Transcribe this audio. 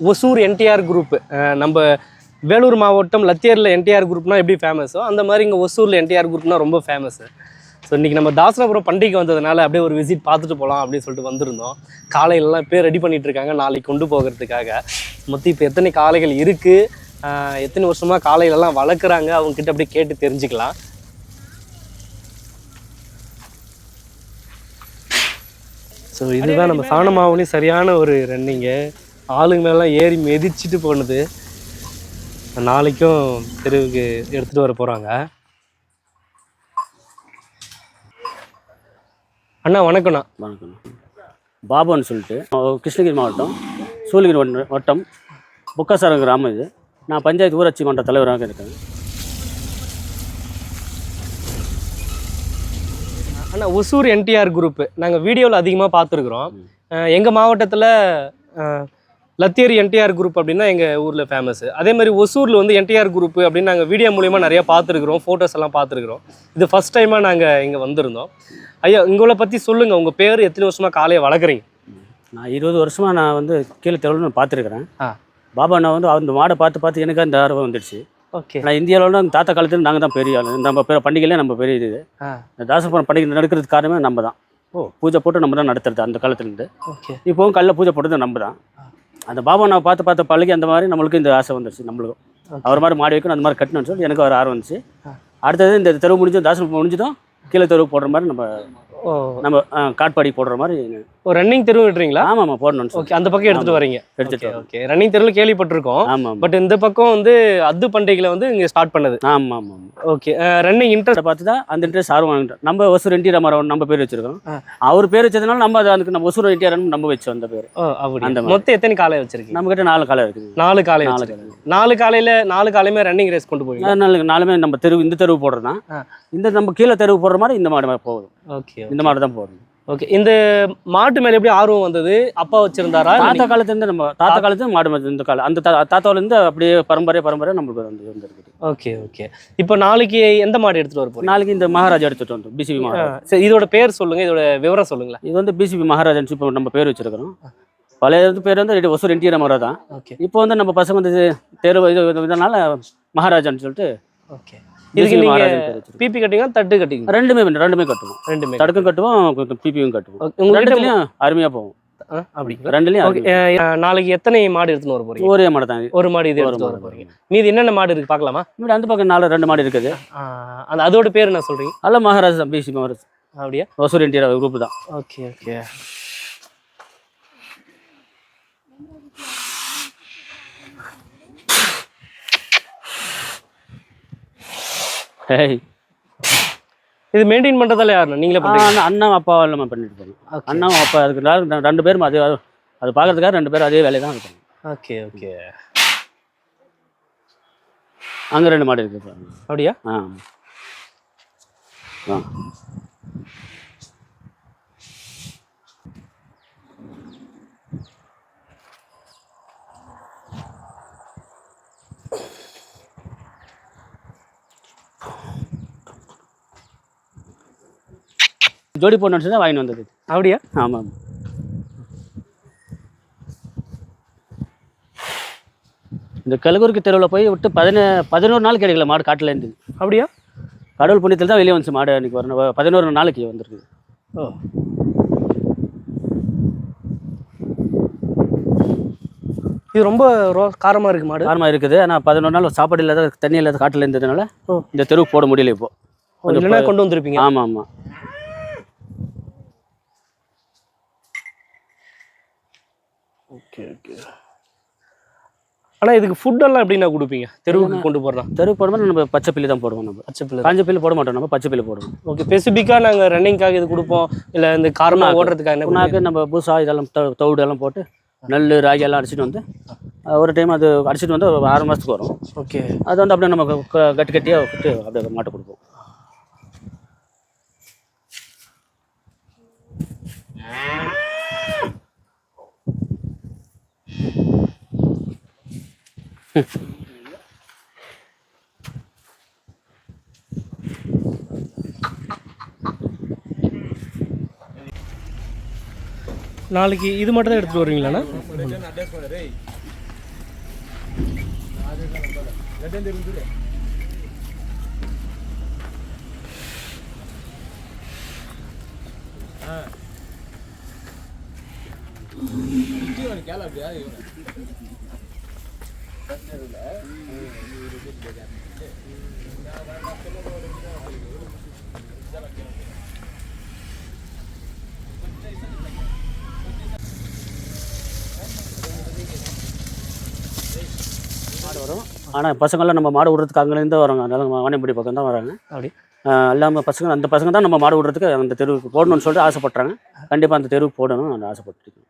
Hosur NTR group நம்ம வேலூர் மாவட்டம் லத்தியரில் என்டிஆர் குரூப்னால் எப்படி ஃபேமஸோ அந்த மாதிரி இங்கே ஒசூரில் என்டிஆர் குரூப்னால் ரொம்ப ஃபேமஸு ஸோ இன்றைக்கி நம்ம தாசனபுரம் பண்டிகை வந்ததுனால அப்படியே ஒரு விசிட் பார்த்துட்டு போகலாம் அப்படின்னு சொல்லிட்டு வந்திருந்தோம். காலையிலலாம் பேர் ரெடி பண்ணிகிட்ருக்காங்க நாளைக்கு கொண்டு போகிறதுக்காக. மொத்தம் இப்போ எத்தனை காளைகள் இருக்குது எத்தனை வருஷமாக காலையிலலாம் வளர்க்குறாங்க? அவங்கக்கிட்ட அப்படியே கேட்டு தெரிஞ்சுக்கலாம். ஸோ இதுதான் நம்ம சாணமாவுலேயும் சரியான ஒரு ரன்னிங்கு ஆளுங்க மேலாம் ஏறி மிதிச்சிட்டு போனது. நாளைக்கும் தெருவுக்கு எடுத்துகிட்டு வர போகிறாங்க அண்ணா வணக்கம்ண்ணா. வணக்கம் பாபுன்னு சொல்லிட்டு கிருஷ்ணகிரி மாவட்டம் சூளகிரி வட்ட- வட்டம் புக்காசாரம் கிராமம் இது. நான் பஞ்சாயத்து ஊராட்சி மன்ற தலைவராக இருக்கேன். அண்ணா ஒசூர் என்டிஆர் குரூப்பு. நாங்கள் வீடியோவில் அதிகமாக பார்த்துருக்குறோம். எங்கள் மாவட்டத்தில் லத்தியரி என்டிஆர் குரூப் அப்படின்னா எங்கள் ஊரில் ஃபேமஸ் அதே மாதிரி ஒசூரில் வந்து என்டிஆர் குரூப் அப்படின்னு நாங்கள் வீடியோ மூலிமா நிறைய பார்த்துருக்குறோம் ஃபோட்டோஸ் எல்லாம் பார்த்துருக்குறோம். இது ஃபஸ்ட் டைமாக நாங்கள் இங்கே வந்திருந்தோம். ஐயா உங்களை பற்றி சொல்லுங்கள் உங்கள் பேர் எத்தனை வருஷமாக காலையை வளர்க்குறீங்க? நான் இருபது வருஷமாக நான் வந்து கீழே தெருவில் பார்த்துருக்குறேன். பாபா நான் வந்து அந்த மாடை பார்த்து பார்த்து எனக்கு அந்த ஆர்வம் வந்துடுச்சு. ஓகே. நான் இந்தியாவில் அந்த தாத்தா காலத்தில் நாங்கள் தான் பெரிய ஆள். நம்ம பெரிய பண்டிகையிலே நம்ம பெரிய இது. இந்த தாசபுரம் பண்டிகை நடக்கிறதுக்கு காரணமே நம்ம தான். ஓ. பூஜை போட்டு நம்ம தான் நடத்துறது அந்த காலத்துலேருந்து ஓகே. இப்போவும் கல்ல பூஜை போட்டது நம்ம தான். அந்த பாபா நான் பார்த்து பார்த்து பழகி அந்த மாதிரி நம்மளுக்கு இந்த ஆசை வந்துடுச்சு நம்மளுக்கும். அவர் மாதிரி மாடி வைக்கணும் அந்த மாதிரி கட்டணும்னு சொல்லி எனக்கு ஒரு ஆர்வம் வந்துச்சு. அடுத்தது இந்த தெருவு முடிஞ்சதும் தாசனம் முடிஞ்சதும் கீழே தெருவு போடுற மாதிரி நம்ம நம்ம காட்பாடி போடுற மாதிரி ஒரு ரன்னிங் தெருவு விட்டுறீங்களா ஆமாம் ஆமாம் போடணும்னு சொல்லி. ஓகே அந்த பக்கம் எடுத்துகிட்டு வரீங்க. எடுத்துட்டு ஓகே ரன்னிங் தெருவில் கேள்விப்பட்டிருக்கோம். ஆமாம் பட் இந்த பக்கம் வந்து அத்து பண்டிகையில் வந்து இங்கே ஸ்டார்ட் பண்ணது. ஆமாம் ஆமாம் ஆமாம் ஓகே ரன்னிங் இன்ட்ரெஸ்ட் அதை பார்த்து தான் அந்த இன்ட்ரெஸ்ட் ஆர்வம் வாங்கிட்டோம். நம்ம ஒசூர் என்டி ராமராவன் நம்ம பேர் வச்சிருக்கோம். அவர் பேர் வச்சதுனால நம்ம அதை அதுக்கு நம்ம ஒசூர் என்டிஆர் நம்ம வச்சோம் அந்த பேர். அந்த மாதிரி. மொத்தம் எத்தனை காலை வச்சிருக்கீங்க? நம்ம கிட்ட நாலு காலம் இருக்குது. நாலு காலை நாலு வச்சிருக்கீங்க. நாலு காலையில நாலு காலையுமே ரன்னிங் ரேஸ் கொண்டு போவீங்க நாலு நாலு நாலுமே நம்ம தெருவு இந்த தெருவு ஆ. இந்த நம்ம கீழே தெருவு போடுற மாதிரி இந்த மாடு போகுது ஓகே இந்த மாடு தான் போடுறது ஓகே. இந்த மாட்டு மேல எப்படி ஆர்வம் வந்தது? அப்பா வச்சிருந்தாரா? தாத்தா காலத்துலேருந்து நம்ம தாத்தா காலத்துல மாடு மேய்ச்சது இந்த காலம் அந்த தா- தாத்தாவுலேருந்து அப்படியே பரம்பரை பரம்பரை நம்மளுக்கு வந்து வந்துருக்குது. Okay okay. இப்போ நாளைக்கு எந்த மாடு எடுத்துட்டு வர போறீங்க? நாளைக்கு இந்த மகாராஜா எடுத்துட்டு வந்தோம் பிசிபி மகாராஜா. சரி இதோட பேர் சொல்லுங்க இதோட விவரம் சொல்லுங்களேன். இது வந்து பிசிபி மகாராஜான்னு இப்போ நம்ம பேர் வச்சிருக்கிறோம். பழைய பேர் வந்து ஒசூர் என்டி ராமரா தான் ஓகே. இப்போ வந்து நம்ம பசங்க வந்து தேர்வு இது இது- இதனால மகாராஜான்னு சொல்லிட்டு ஓகே. இதுக்கு நீங்க. பிபி கட்டிங்க தட்டு கட்டிங்க ரெண்டுமே ரெண்டுமே கட்டுவோம். ரெண்டுமே தடுக்கும் கட்டுவோம் பிபியும் கட்டுவோம். ரெண்டுலயும் அருமையா போகும். ஆ, அப்படி. ரெண்டுலயும். நாளைக்கு எத்தனை மாடு எடுத்துன்னு வர போறீங்க? ஒரே மாடு தான். ஒரு மாடு இது ஒரு எடுத்துட்டு வர. போறீங்க. மீதி என்னென்ன மாடு இருக்கு பார்க்கலாமா? இப்படி அந்த பக்கம் நாலு ரெண்டு மாடு இருக்குது. அந்த அதோட பேர் என்ன சொல்றீங்க? அல்ல மகாராஜா பிசி மகாராஜ். அப்படியா? ஒசூர் என்டி குரூப் தான். Okay okay. இது மெயின்டைன் பண்றதால யாருண்ணா? நீங்களே ஆ, பண்றீங்க அண்ணா- அண்ணா அப்பா எல்லாம் பண்ணிட்டு போகணும் அண்ணாவும் அப்பா அதுக்கு ரெண்டு- பேரும் அது அது பார்க்கறதுக்காக ரெண்டு பேரும் அதே வேலையை தான் இருக்காங்க. ஓகே ஓகே அங்கே ரெண்டு மாடு இருக்குது பாருங்க. அப்படியா? ஆ. ஆ. ஜோடி போடணும்னு தான் வாங்கிட்டு வந்தது. அப்படியா? ஆமாம் இந்த கழுகுருக்கு தெருவில் போய் விட்டு பதின பதினோரு நாள் கிடைக்கல மாடு காட்டில் இருந்து. அப்படியா? கடவுள் புண்ணியத்தில் தான் வெளியே வந்துச்சு மாடு அன்றைக்கி வரணும் பதினோரு நாளைக்கு வந்திருக்கு. ஓ. இது ரொம்ப ரோ காரமா இருக்கு மாடு. காரணமாக இருக்குது. ஆனால் பதினோரு நாள் சாப்பாடு இல்லாத தண்ணி இல்லாத காட்டில் இருந்ததுனால. இந்த தெருவுக்கு போட முடியல இப்போ. கொண்டு வந்திருப்பீங்க. ஆமாம் ஆமாம் ஓகே ஓகே. ஆனா இதுக்கு ஃபுட்டெல்லாம் எப்படிண்ணா கொடுப்பீங்க? தெருவுக்கு கொண்டு போறோம் தெருவுக்கு போடும்போது நம்ம பச்சை பில்லு தான் போடுவோம் நம்ம. பச்சை பிள்ளை காஞ்ச பில்லு போட மாட்டோம் நம்ம பச்சை பில்லு போடுவோம். ஓகே ஸ்பெசிஃபிக்காக நாங்கள் ரன்னிங்காக இது கொடுப்போம் இல்லை இந்த காரமாக புண்ணாக்கு. ஓடுறதுக்காக என்ன நம்ம பூசா இதெல்லாம் தவு- தவிடு எல்லாம் போட்டு நெல் ராகி எல்லாம் அடிச்சிட்டு வந்து ஒரு டைம் அது அடிச்சிட்டு வந்து ஒரு ஆறு மாதத்துக்கு வரும். ஓகே. அது வந்து அப்படியே நம்ம கட்டி கட்டியாக விட்டு அப்படியே மாட்டு கொடுப்போம். நாளைக்கு இது மட்டும் தான் எடுத்துட்டு வருவீங்களாண்ணா? அப்படியா? வரும். ஆனால் பசங்கள்லாம் நம்ம மாடு விடுறதுக்கு அங்கேருந்து வராங்க. அதனால வாணியம்படி பக்கம் தான் வராங்க. அப்படி. இல்லாமல் பசங்க அந்த பசங்க தான் நம்ம மாடு விடுறதுக்கு அந்த தெருவுக்கு போடணும்னு சொல்லிட்டு ஆசைப்பட்றாங்க. கண்டிப்பாக அந்த தெருவுக்கு போடணும்னு நான் ஆசைப்பட்டுருக்கேன்.